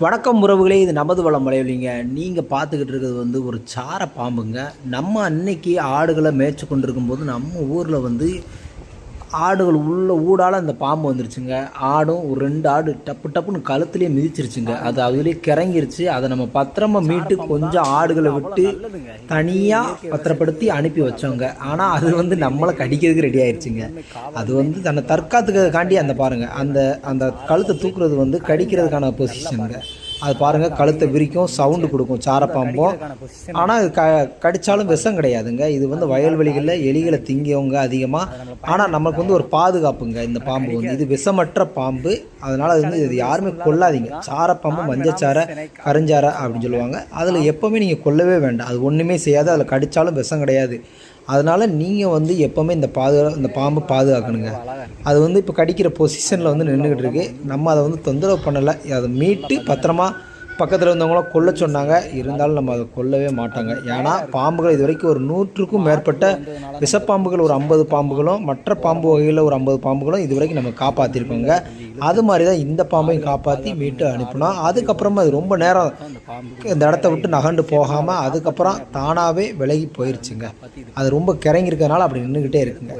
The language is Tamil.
வணக்கம் உறவுகளே இது நமது வளம் மலையொலிங்க நீங்கள் பார்த்துக்கிட்டு இருக்கிறது வந்து ஒரு சார பாம்புங்க நம்ம அன்னைக்கு ஆடுகளை மேய்ச்சி கொண்டு நம்ம ஊரில் வந்து ஆடுகள் உள்ள ஊடால அந்த பாம்பு வந்துருச்சுங்க. ஆடும் ஒரு ரெண்டு ஆடு டப்பு டப்புன்னு கழுத்துலேயே மிதிச்சிருச்சுங்க. அது அதுலேயே கிறங்கிருச்சு. அதை நம்ம பத்திரமா மீட்டு கொஞ்சம் ஆடுகளை விட்டு தனியாக பத்திரப்படுத்தி அனுப்பி வச்சோங்க. ஆனால் அது வந்து நம்மளை கடிக்கிறதுக்கு ரெடி ஆயிடுச்சுங்க அது வந்து தன்னை தற்காத்துக்காண்டி அந்த பாருங்க. அந்த அந்த கழுத்தை தூக்குறது வந்து கடிக்கிறதுக்கான பொசிஷனுங்க அது பாருங்க கழுத்தை விரிக்கும் சவுண்டு கொடுக்கும் சாரப்பாம்பும் ஆனால் அது க கடித்தாலும் விஷம் கிடையாதுங்க. இது வந்து வயல்வெளிகளில் எலிகளை திங்கியவங்க அதிகமாக ஆனால் நமக்கு வந்து ஒரு பாதுகாப்புங்க இந்த பாம்பு வந்து. இது விஷமற்ற பாம்பு. அதனால் அது வந்து இது யாருமே கொல்லாதீங்க. சாரப்பாம்பு மஞ்சச்சாரை கருஞ்சாரை அப்படின்னு சொல்லுவாங்க. அதில் எப்போவுமே நீங்கள் கொல்லவே வேண்டாம். அது ஒன்றுமே செய்யாது. அதில் கடித்தாலும் விஷம் கிடையாது. அதனால் நீங்கள் வந்து எப்போவுமே இந்த பாதுகா இந்த பாம்பை பாதுகாக்கணுங்க. அது வந்து இப்போ கடிக்கிற பொசிஷனில் வந்து நின்றுக்கிட்டு இருக்கு. நம்ம அதை வந்து தொந்தரவு பண்ணலை. அதை மீட்டு பத்திரமா பக்கத்தில் இருந்தவங்களாம் கொல்ல சொன்னாங்க. இருந்தாலும் நம்ம அதை கொல்லவே மாட்டாங்க. ஏன்னா பாம்புகள் இது வரைக்கும் ஒரு நூற்றுக்கும் மேற்பட்ட விஷப்பாம்புகள் ஒரு ஐம்பது பாம்புகளும் மற்ற பாம்பு வகையில் ஒரு ஐம்பது பாம்புகளும் இது வரைக்கும் நம்ம காப்பாற்றிருக்கோங்க அது மாதிரி தான் இந்த பாம்பையும் காப்பாற்றி மீட்டு அனுப்பினோம். அதுக்கப்புறமா அது ரொம்ப நேரம் இந்த இடத்த விட்டு நகண்டு போகாமல் அதுக்கப்புறம் தானாகவே விலகி போயிருச்சுங்க. அது ரொம்ப கிறங்கிருக்கனால அப்படி நின்றுக்கிட்டே இருக்குங்க.